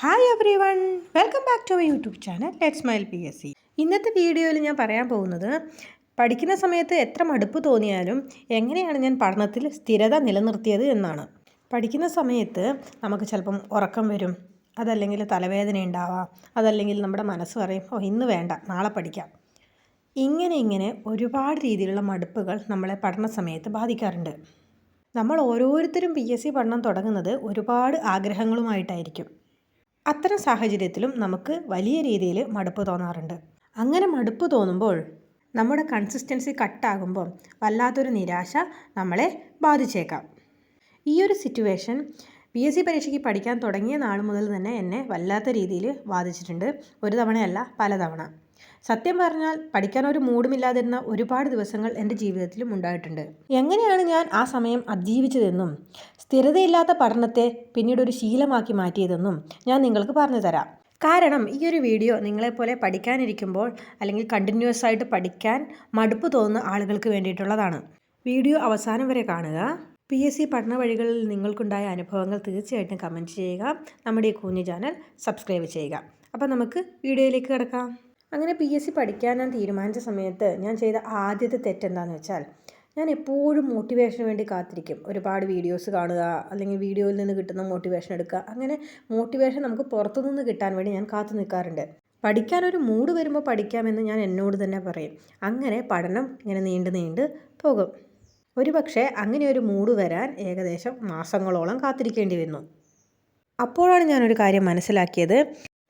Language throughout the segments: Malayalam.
Hi everyone welcome back to my YouTube channel let smile P S C ഇന്നത്തെ വീഡിയോയിൽ ഞാൻ പറയാൻ പോകുന്നത് പഠിക്കുന്ന സമയത്ത് എത്ര മടുപ്പ് തോന്നിയാലും എങ്ങനെയാണ് ഞാൻ പഠനത്തിൽ സ്ഥിരത നിലനിർത്തിയത് എന്നാണ്. പഠിക്കുന്ന സമയത്ത് നമുക്ക് ചിലപ്പം ഉറക്കം വരും അതല്ലെങ്കിൽ തലവേദന ഉണ്ടാവാം അതല്ലെങ്കിൽ നമ്മുടെ മനസ്സ് പറയും ഓ ഇന്ന് വേണ്ട നാളെ പഠിക്കാം. ഇങ്ങനെ ഇങ്ങനെ ഒരുപാട് രീതിയിലുള്ള മടുപ്പുകൾ നമ്മളെ പഠന സമയത്ത് ബാധിക്കാറുണ്ട്. നമ്മൾ ഓരോരുത്തരും പി എസ് സി പഠനം തുടങ്ങുന്നത് ഒരുപാട് ആഗ്രഹങ്ങളുമായിട്ടായിരിക്കും. അത്തരം സാഹചര്യത്തിലും നമുക്ക് വലിയ രീതിയിൽ മടുപ്പ് തോന്നാറുണ്ട്. അങ്ങനെ മടുപ്പ് തോന്നുമ്പോൾ നമ്മുടെ കൺസിസ്റ്റൻസി കട്ടാകുമ്പോൾ വല്ലാത്തൊരു നിരാശ നമ്മളെ ബാധിച്ചേക്കാം. ഈ ഒരു സിറ്റുവേഷൻ പി എസ് സി പരീക്ഷയ്ക്ക് പഠിക്കാൻ തുടങ്ങിയ നാൾ മുതൽ തന്നെ എന്നെ വല്ലാത്ത രീതിയിൽ ബാധിച്ചിട്ടുണ്ട്. ഒരു തവണയല്ല പലതവണ. സത്യം പറഞ്ഞാൽ പഠിക്കാൻ ഒരു മൂടുമില്ലാതിരുന്ന ഒരുപാട് ദിവസങ്ങൾ എന്റെ ജീവിതത്തിലും ഉണ്ടായിട്ടുണ്ട്. എങ്ങനെയാണ് ഞാൻ ആ സമയം അതിജീവിച്ചതെന്നും സ്ഥിരതയില്ലാത്ത പഠനത്തെ പിന്നീട് ഒരു ശീലമാക്കി മാറ്റിയതെന്നും ഞാൻ നിങ്ങൾക്ക് പറഞ്ഞു തരാം. കാരണം ഈ ഒരു വീഡിയോ നിങ്ങളെപ്പോലെ പഠിക്കാനിരിക്കുമ്പോൾ അല്ലെങ്കിൽ കണ്ടിന്യൂസ് ആയിട്ട് പഠിക്കാൻ മടുപ്പ് തോന്നുന്ന ആളുകൾക്ക് വേണ്ടിയിട്ടുള്ളതാണ്. വീഡിയോ അവസാനം വരെ കാണുക. പി എസ് സി പഠന വഴികളിൽ നിങ്ങൾക്കുണ്ടായ അനുഭവങ്ങൾ തീർച്ചയായിട്ടും കമന്റ് ചെയ്യുക. നമ്മുടെ ഈ കുഞ്ഞു ചാനൽ സബ്സ്ക്രൈബ് ചെയ്യുക. അപ്പോൾ നമുക്ക് വീഡിയോയിലേക്ക് കിടക്കാം. അങ്ങനെ പി എസ് സി പഠിക്കാൻ ഞാൻ തീരുമാനിച്ച സമയത്ത് ഞാൻ ചെയ്ത ആദ്യത്തെ തെറ്റെന്താണെന്ന് വെച്ചാൽ ഞാൻ എപ്പോഴും മോട്ടിവേഷന് വേണ്ടി കാത്തിരിക്കും. ഒരുപാട് വീഡിയോസ് കാണുക അല്ലെങ്കിൽ വീഡിയോയിൽ നിന്ന് കിട്ടുന്ന മോട്ടിവേഷൻ എടുക്കുക. അങ്ങനെ മോട്ടിവേഷൻ നമുക്ക് പുറത്തുനിന്ന് കിട്ടാൻ വേണ്ടി ഞാൻ കാത്തു നിൽക്കാറുണ്ട്. പഠിക്കാനൊരു മൂഡ് വരുമ്പോൾ പഠിക്കാമെന്ന് ഞാൻ എന്നോട് തന്നെ പറയും. അങ്ങനെ പഠനം ഇങ്ങനെ നീണ്ട് നീണ്ട് പോകും. ഒരു പക്ഷേ അങ്ങനെ ഒരു മൂഡ് വരാൻ ഏകദേശം മാസങ്ങളോളം കാത്തിരിക്കേണ്ടി വന്നു. അപ്പോഴാണ് ഞാനൊരു കാര്യം മനസ്സിലാക്കിയത്.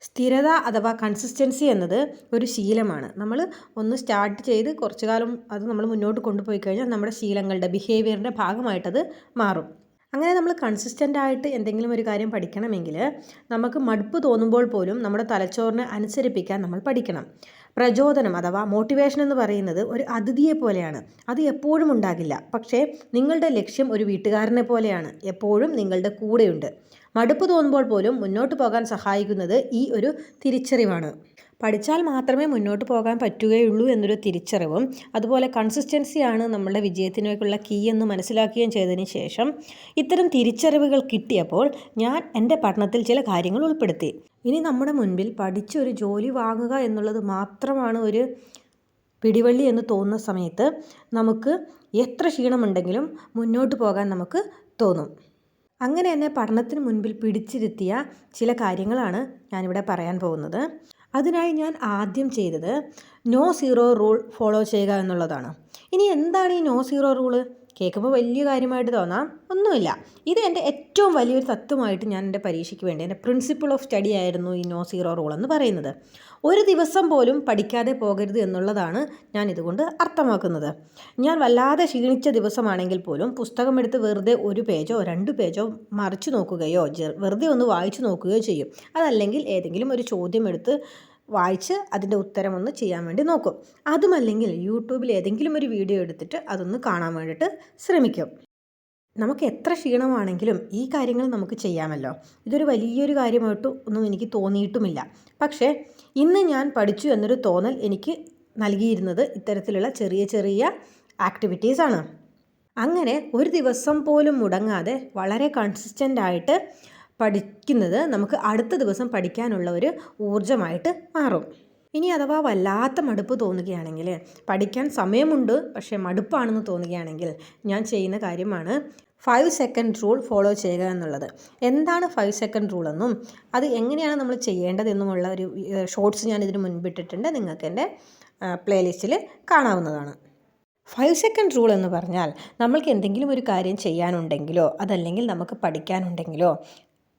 സ്ഥിരത അഥവാ കൺസിസ്റ്റൻസി എന്നത് ഒരു ശീലമാണ്. നമ്മൾ ഒന്ന് സ്റ്റാർട്ട് ചെയ്ത് കുറച്ചു കാലം അത് നമ്മൾ മുന്നോട്ട് കൊണ്ടുപോയി കഴിഞ്ഞാൽ നമ്മുടെ ശീലങ്ങളുടെ ബിഹേവിയറിന്റെ ഭാഗമായിട്ടത് മാറും. അങ്ങനെ നമ്മൾ കൺസിസ്റ്റന്റ് ആയിട്ട് എന്തെങ്കിലും ഒരു കാര്യം പഠിക്കണമെങ്കിൽ നമുക്ക് മടുപ്പ് തോന്നുമ്പോൾ പോലും നമ്മുടെ തലച്ചോറിനെ അനുസരിപ്പിക്കാൻ നമ്മൾ പഠിക്കണം. പ്രചോദനം അഥവാ മോട്ടിവേഷൻ എന്ന് പറയുന്നത് ഒരു അതിഥിയെ പോലെയാണ്. അത് എപ്പോഴും ഉണ്ടാകില്ല. പക്ഷേ നിങ്ങളുടെ ലക്ഷ്യം ഒരു വീട്ടുകാരനെ പോലെയാണ്. എപ്പോഴും നിങ്ങളുടെ കൂടെയുണ്ട്. മടുപ്പ് തോന്നുമ്പോൾ പോലും മുന്നോട്ട് പോകാൻ സഹായിക്കുന്നത് ഈ ഒരു തിരിച്ചറിവാണ്. പഠിച്ചാൽ മാത്രമേ മുന്നോട്ട് പോകാൻ പറ്റുകയുള്ളൂ എന്നൊരു തിരിച്ചറിവും അതുപോലെ കൺസിസ്റ്റൻസിയാണ് നമ്മളുടെ വിജയത്തിനേക്കുള്ള കീ എന്ന് മനസ്സിലാക്കുകയും ചെയ്തതിന് ശേഷം ഇത്തരം തിരിച്ചറിവുകൾ കിട്ടിയപ്പോൾ ഞാൻ എന്റെ പഠനത്തിൽ ചില കാര്യങ്ങൾ ഉൾപ്പെടുത്തി. ഇനി നമ്മുടെ മുൻപിൽ പഠിച്ചൊരു ജോലി വാങ്ങുക എന്നുള്ളത് മാത്രമാണ് ഒരു പിടിവള്ളി എന്ന് തോന്നുന്ന സമയത്ത് നമുക്ക് എത്ര ക്ഷീണമുണ്ടെങ്കിലും മുന്നോട്ട് പോകാൻ നമുക്ക് തോന്നും. അങ്ങനെ തന്നെ പഠനത്തിന് മുൻപിൽ പിടിച്ചിരുത്തിയ ചില കാര്യങ്ങളാണ് ഞാനിവിടെ പറയാൻ പോകുന്നത്. അതിനായി ഞാൻ ആദ്യം ചെയ്തത് നോ സീറോ റൂൾ ഫോളോ ചെയ്യുക എന്നുള്ളതാണ്. ഇനി എന്താണ് ഈ നോ സീറോ റൂൾ? കേൾക്കുമ്പോൾ വലിയ കാര്യമായിട്ട് തോന്നാം. ഒന്നുമില്ല. ഇത് എന്റെ ഏറ്റവും വലിയൊരു തത്വമായിട്ട് ഞാൻ എന്റെ പരീക്ഷയ്ക്ക് വേണ്ടി എന്റെ പ്രിൻസിപ്പിൾ ഓഫ് സ്റ്റഡി ആയിരുന്നു ഈ നോ സീറോ റൂൾ എന്ന് പറയുന്നത്. ഒരു ദിവസം പോലും പഠിക്കാതെ പോകരുത് എന്നുള്ളതാണ് ഞാൻ ഇതുകൊണ്ട് അർത്ഥമാക്കുന്നത്. ഞാൻ വല്ലാതെ ക്ഷീണിച്ച ദിവസമാണെങ്കിൽ പോലും പുസ്തകമെടുത്ത് വെറുതെ ഒരു പേജോ രണ്ട് പേജോ മറിച്ചു നോക്കുകയോ വെറുതെ ഒന്ന് വായിച്ചു നോക്കുകയോ ചെയ്യും. അതല്ലെങ്കിൽ ഏതെങ്കിലും ഒരു ചോദ്യം എടുത്ത് വായിച്ച് അതിന്റെ ഉത്തരം ഒന്ന് ചെയ്യാൻ വേണ്ടി നോക്കും. അതുമല്ലെങ്കിൽ യൂട്യൂബിൽ ഏതെങ്കിലും ഒരു വീഡിയോ എടുത്തിട്ട് അതൊന്ന് കാണാൻ വേണ്ടിയിട്ട് ശ്രമിക്കും. നമുക്ക് എത്ര ക്ഷീണമാണെങ്കിലും ഈ കാര്യങ്ങൾ നമുക്ക് ചെയ്യാമല്ലോ. ഇതൊരു വലിയൊരു കാര്യമായിട്ട് ഒന്നും എനിക്ക് തോന്നിയിട്ടുമില്ല. പക്ഷേ ഇന്ന് ഞാൻ പഠിച്ചു എന്നൊരു തോന്നൽ എനിക്ക് നൽകിയിരുന്നത് ഇത്തരത്തിലുള്ള ചെറിയ ചെറിയ ആക്ടിവിറ്റീസാണ് അങ്ങനെ ഒരു ദിവസം പോലും മുടങ്ങാതെ വളരെ കൺസിസ്റ്റന്റ് ആയിട്ട് പഠിക്കുന്നത് നമുക്ക് അടുത്ത ദിവസം പഠിക്കാനുള്ള ഒരു ഊർജമായിട്ട് മാറും. ഇനി അഥവാ വല്ലാത്ത മടുപ്പ് തോന്നുകയാണെങ്കിൽ പഠിക്കാൻ സമയമുണ്ട് പക്ഷേ മടുപ്പാണെന്ന് തോന്നുകയാണെങ്കിൽ ഞാൻ ചെയ്യുന്ന കാര്യമാണ് ഫൈവ് സെക്കൻഡ് റൂൾ ഫോളോ ചെയ്യുക എന്നുള്ളത്. എന്താണ് ഫൈവ് സെക്കൻഡ് റൂൾ എന്നും അത് എങ്ങനെയാണ് നമ്മൾ ചെയ്യേണ്ടതെന്നുമുള്ള ഒരു ഷോർട്സ് ഞാൻ ഇതിന് മുൻപിട്ടിട്ടുണ്ട് നിങ്ങൾക്ക് എന്റെ പ്ലേലിസ്റ്റിൽ കാണാവുന്നതാണ്. ഫൈവ് സെക്കൻഡ് റൂൾ എന്ന് പറഞ്ഞാൽ നമ്മൾക്ക് എന്തെങ്കിലും ഒരു കാര്യം ചെയ്യാനുണ്ടെങ്കിലോ അതല്ലെങ്കിൽ നമുക്ക് പഠിക്കാനുണ്ടെങ്കിലോ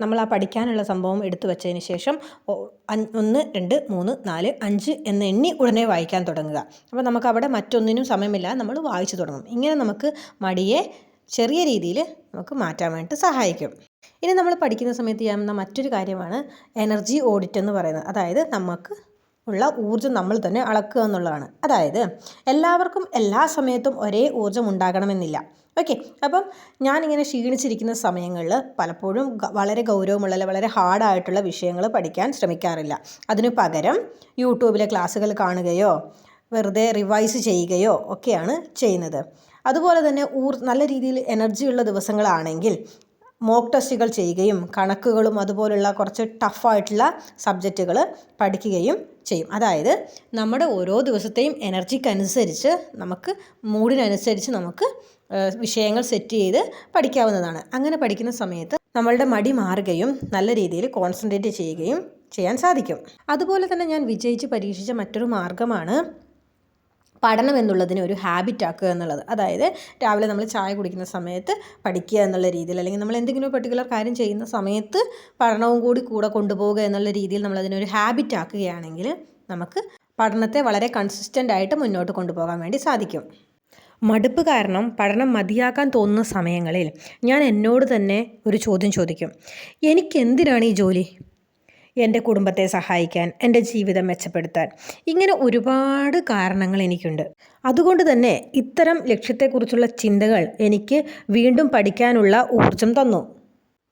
നമ്മൾ ആ പഠിക്കാനുള്ള സംഭവം എടുത്തു വെച്ചതിന് ശേഷം ഒന്ന് രണ്ട് മൂന്ന് നാല് അഞ്ച് എന്ന് എണ്ണി ഉടനെ വായിക്കാൻ തുടങ്ങുക. അപ്പോൾ നമുക്ക് അവിടെ മറ്റൊന്നിനും സമയമില്ല. നമ്മൾ വായിച്ചു തുടങ്ങും. ഇങ്ങനെ നമുക്ക് മടിയെ ചെറിയ രീതിയിൽ നമുക്ക് മാറ്റാൻ വേണ്ടി സഹായിക്കും. ഇനി നമ്മൾ പഠിക്കുന്ന സമയത്ത് ചെയ്യാവുന്ന മറ്റൊരു കാര്യമാണ് എനർജി ഓഡിറ്റ് എന്ന് പറയുന്നത്. അതായത് നമുക്ക് ഉള്ള ഊർജം നമ്മൾ തന്നെ അളക്കുക എന്നുള്ളതാണ്. അതായത് എല്ലാവർക്കും എല്ലാ സമയത്തും ഒരേ ഊർജം ഉണ്ടാകണമെന്നില്ല. ഓക്കെ അപ്പം ഞാനിങ്ങനെ ക്ഷീണിച്ചിരിക്കുന്ന സമയങ്ങളിൽ പലപ്പോഴും വളരെ ഗൗരവമുള്ള വളരെ ഹാർഡായിട്ടുള്ള വിഷയങ്ങൾ പഠിക്കാൻ ശ്രമിക്കാറില്ല. അതിനു പകരം യൂട്യൂബിലെ ക്ലാസ്സുകൾ കാണുകയോ വെറുതെ റിവൈസ് ചെയ്യുകയോ ഒക്കെയാണ് ചെയ്യുന്നത്. അതുപോലെ തന്നെ ഊർ നല്ല രീതിയിൽ എനർജിയുള്ള ദിവസങ്ങളാണെങ്കിൽ മോക്ക് ടെസ്റ്റുകൾ ചെയ്യുകയും കണക്കുകളും അതുപോലുള്ള കുറച്ച് ടഫായിട്ടുള്ള സബ്ജക്റ്റുകൾ പഠിക്കുകയും ചെയ്യും. അതായത് നമ്മുടെ ഓരോ ദിവസത്തെയും എനർജിക്കനുസരിച്ച് നമുക്ക് മൂഡിനനുസരിച്ച് നമുക്ക് വിഷയങ്ങൾ സെറ്റ് ചെയ്ത് പഠിക്കാവുന്നതാണ്. അങ്ങനെ പഠിക്കുന്ന സമയത്ത് നമ്മളുടെ മടി മാറുകയും നല്ല രീതിയിൽ കോൺസെൻട്രേറ്റ് ചെയ്യുകയും ചെയ്യാൻ സാധിക്കും. അതുപോലെ തന്നെ ഞാൻ വിജയിച്ച് പരീക്ഷിച്ച മറ്റൊരു മാർഗമാണ് പഠനം എന്നുള്ളതിനെ ഒരു ഹാബിറ്റ് ആക്കുക എന്നുള്ളത്. അതായത് രാവിലെ നമ്മൾ ചായ കുടിക്കുന്ന സമയത്ത് പഠിക്കുക എന്നുള്ള രീതിയിൽ അല്ലെങ്കിൽ നമ്മൾ എന്തെങ്കിലും പെർട്ടിക്കുലർ കാര്യം ചെയ്യുന്ന സമയത്ത് പഠനവും കൂടി കൂടെ കൊണ്ടുപോവുക എന്നുള്ള രീതിയിൽ നമ്മൾ അതിനൊരു ഹാബിറ്റ് ആക്കുകയാണെങ്കിൽ നമുക്ക് പഠനത്തെ വളരെ കൺസിസ്റ്റന്റ് ആയിട്ട് മുന്നോട്ട് കൊണ്ടുപോകാൻ വേണ്ടി സാധിക്കും. മടുപ്പ് കാരണം പഠനം മതിയാക്കാൻ തോന്നുന്ന സമയങ്ങളിൽ ഞാൻ എന്നോട് തന്നെ ഒരു ചോദ്യം ചോദിക്കും. എനിക്കെന്തിനാണ് ഈ ജോലി? എന്റെ കുടുംബത്തെ സഹായിക്കാൻ എന്റെ ജീവിതം മെച്ചപ്പെടുത്താൻ. ഇങ്ങനെ ഒരുപാട് കാരണങ്ങൾ എനിക്കുണ്ട്. അതുകൊണ്ട് തന്നെ ഇത്തരം ലക്ഷ്യത്തെക്കുറിച്ചുള്ള ചിന്തകൾ എനിക്ക് വീണ്ടും പഠിക്കാനുള്ള ഊർജം തന്നു.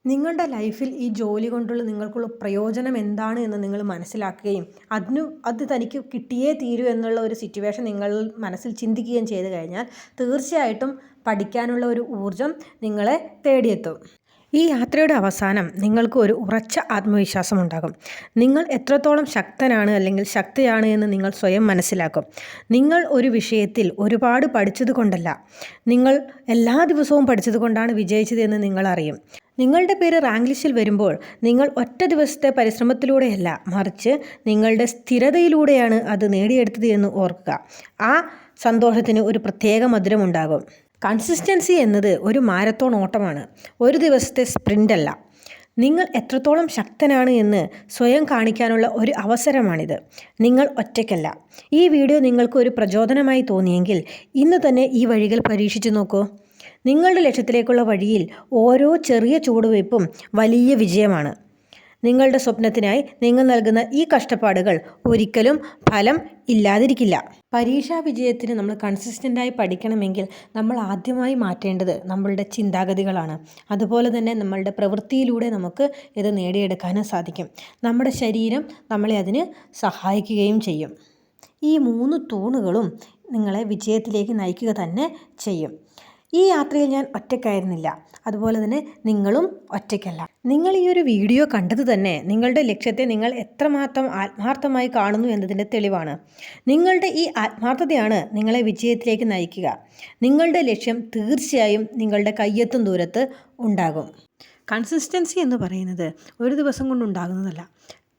നിങ്ങളുടെ ലൈഫിൽ ഈ ജോലി കൊണ്ടുള്ള നിങ്ങൾക്കുള്ള പ്രയോജനം എന്താണ് എന്ന് നിങ്ങൾ മനസ്സിലാക്കുകയും അതിനു അത് തനിക്ക് കിട്ടിയേ തീരൂ എന്നുള്ള ഒരു സിറ്റുവേഷൻ നിങ്ങൾ മനസ്സിൽ ചിന്തിക്കുകയും ചെയ്തു കഴിഞ്ഞാൽ തീർച്ചയായിട്ടും പഠിക്കാനുള്ള ഒരു ഊർജം നിങ്ങളെ തേടിയെത്തും. ഈ യാത്രയുടെ അവസാനം നിങ്ങൾക്ക് ഒരു ഉറച്ച ആത്മവിശ്വാസം ഉണ്ടാകും നിങ്ങൾ എത്രത്തോളം ശക്തനാണ് അല്ലെങ്കിൽ ശക്തിയാണ് എന്ന് നിങ്ങൾ സ്വയം മനസ്സിലാക്കും. നിങ്ങൾ ഒരു വിഷയത്തിൽ ഒരുപാട് പഠിച്ചത് കൊണ്ടല്ല നിങ്ങൾ എല്ലാ ദിവസവും പഠിച്ചത് കൊണ്ടാണ് വിജയിച്ചത് എന്ന് നിങ്ങൾ അറിയും. നിങ്ങളുടെ പേര് റാങ്ക് ലിസ്റ്റിൽ വരുമ്പോൾ നിങ്ങൾ ഒറ്റ ദിവസത്തെ പരിശ്രമത്തിലൂടെയല്ല മറിച്ച് നിങ്ങളുടെ സ്ഥിരതയിലൂടെയാണ് അത് നേടിയെടുത്തത് എന്ന് ഓർക്കുക. ആ സന്തോഷത്തിന് ഒരു പ്രത്യേക മധുരമുണ്ടാകും. കൺസിസ്റ്റൻസി എന്നത് ഒരു മാരത്തോൺ ഓട്ടമാണ്. ഒരു ദിവസത്തെ സ്പ്രിന്റ് അല്ല. നിങ്ങൾ എത്രത്തോളം ശക്തനാണ് എന്ന് സ്വയം കാണിക്കാനുള്ള ഒരു അവസരമാണിത്. നിങ്ങൾ ഒറ്റയ്ക്കല്ല. ഈ വീഡിയോ നിങ്ങൾക്ക് ഒരു പ്രചോദനമായി തോന്നിയെങ്കിൽ ഇന്ന് തന്നെ ഈ വഴികൾ പരീക്ഷിച്ചു നോക്കൂ. നിങ്ങളുടെ ലക്ഷ്യത്തിലേക്കുള്ള വഴിയിൽ ഓരോ ചെറിയ ചുവടുവയ്പ്പും വലിയ വിജയമാണ്. നിങ്ങളുടെ സ്വപ്നത്തിനായി നിങ്ങൾ നൽകുന്ന ഈ കഷ്ടപ്പാടുകൾ ഒരിക്കലും ഫലം ഇല്ലാതിരിക്കില്ല. പരീക്ഷാ വിജയത്തിന് നമ്മൾ കൺസിസ്റ്റന്റായി പഠിക്കണമെങ്കിൽ നമ്മൾ ആദ്യമായി മാറ്റേണ്ടത് നമ്മളുടെ ചിന്താഗതികളാണ്. അതുപോലെ തന്നെ നമ്മളുടെ പ്രവൃത്തിയിലൂടെ നമുക്ക് ഇത് നേടിയെടുക്കാനും സാധിക്കും. നമ്മുടെ ശരീരം നമ്മളെ അതിന് സഹായിക്കുകയും ചെയ്യും. ഈ മൂന്ന് തൂണുകളും നിങ്ങളെ വിജയത്തിലേക്ക് നയിക്കുക തന്നെ ചെയ്യും. ഈ യാത്രയിൽ ഞാൻ ഒറ്റയ്ക്കായിരുന്നില്ല. അതുപോലെ തന്നെ നിങ്ങളും ഒറ്റയ്ക്കല്ല. നിങ്ങൾ ഈ ഒരു വീഡിയോ കണ്ടത് തന്നെ നിങ്ങളുടെ ലക്ഷ്യത്തെ നിങ്ങൾ എത്രമാത്രം ആത്മാർത്ഥമായി കാണുന്നു എന്നതിന്റെ തെളിവാണ്. നിങ്ങളുടെ ഈ ആത്മാർത്ഥതയാണ് നിങ്ങളെ വിജയത്തിലേക്ക് നയിക്കുക. നിങ്ങളുടെ ലക്ഷ്യം തീർച്ചയായും നിങ്ങളുടെ കയ്യെത്തും ദൂരത്ത് ഉണ്ടാകും. കൺസിസ്റ്റൻസി എന്ന് പറയുന്നത് ഒരു ദിവസം കൊണ്ടുണ്ടാകുന്നതല്ല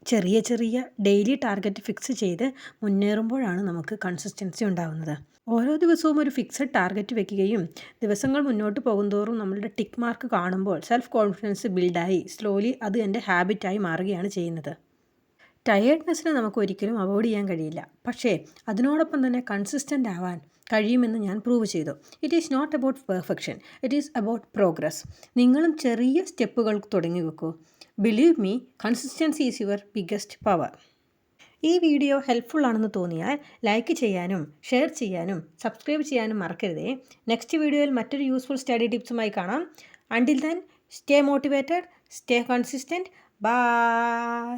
ചെറിയ ചെറിയ ഡെയിലി ടാർഗറ്റ് ഫിക്സ് ചെയ്ത് മുന്നേറുമ്പോഴാണ് നമുക്ക് കൺസിസ്റ്റൻസി ഉണ്ടാകുന്നത് ഓരോ ദിവസവും ഒരു ഫിക്സഡ് ടാർഗറ്റ് വെക്കുകയും ദിവസങ്ങൾ മുന്നോട്ട് പോകുന്തോറും നമ്മളുടെ ടിക്ക് മാർക്ക് കാണുമ്പോൾ സെൽഫ് കോൺഫിഡൻസ് ബിൽഡായി സ്ലോലി അത് എന്റെ ഹാബിറ്റായി മാറുകയാണ് ചെയ്യുന്നത്. ടയേർഡ്നെസ്സിനെ നമുക്ക് ഒരിക്കലും അവോയ്ഡ് ചെയ്യാൻ കഴിയില്ല. പക്ഷേ അതിനോടൊപ്പം തന്നെ കൺസിസ്റ്റന്റ് ആവാൻ കഴിയുമെന്ന് ഞാൻ പ്രൂവ് ചെയ്തു. It is not about perfection it is about progress നിങ്ങളും ചെറിയ സ്റ്റെപ്പുകൾ തുടങ്ങി വെക്കൂ. Believe me consistency is your biggest power ഈ വീഡിയോ ഹെൽപ്ഫുൾ ആണെന്ന് തോന്നിയാൽ ലൈക്ക് ചെയ്യാനും ഷെയർ ചെയ്യാനും സബ്സ്ക്രൈബ് ചെയ്യാനും മറക്കരുതേ. നെക്സ്റ്റ് വീഡിയോയിൽ മറ്റൊരു യൂസ്ഫുൾ സ്റ്റഡി ടിപ്സുമായി കാണാം. Until then stay motivated stay consistent bye